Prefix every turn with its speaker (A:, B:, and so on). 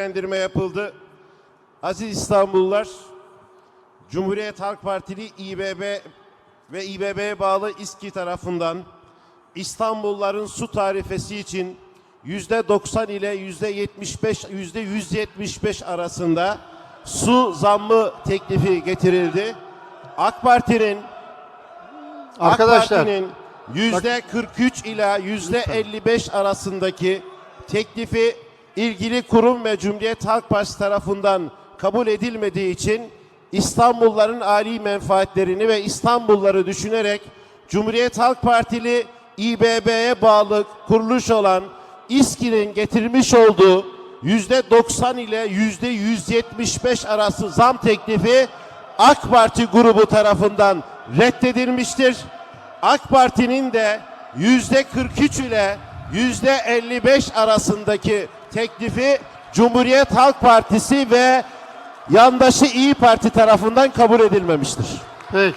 A: değerlendirme yapıldı. Aziz İstanbullular, Cumhuriyet Halk Partili İBB ve İBB'ye bağlı İSKİ tarafından İstanbulluların su tarifesi için yüzde 90 ile yüzde 75 yüzde 175 arasında su zammı teklifi getirildi. AK Parti'nin
B: Arkadaşlar,
A: AK Parti'nin yüzde 43 ila yüzde 55 arasındaki teklifi ilgili kurum ve Cumhuriyet Halk Partisi tarafından kabul edilmediği için İstanbulluların âli menfaatlerini ve İstanbulluları düşünerek Cumhuriyet Halk Partili İBB'ye bağlı kuruluş olan İSKİ'nin getirmiş olduğu yüzde 90 ile yüzde 175 arası zam teklifi AK Parti grubu tarafından reddedilmiştir. AK Parti'nin de yüzde 43 ile yüzde 55 arasındaki teklifi Cumhuriyet Halk Partisi ve yandaşı İyi Parti tarafından kabul edilmemiştir.
B: peki.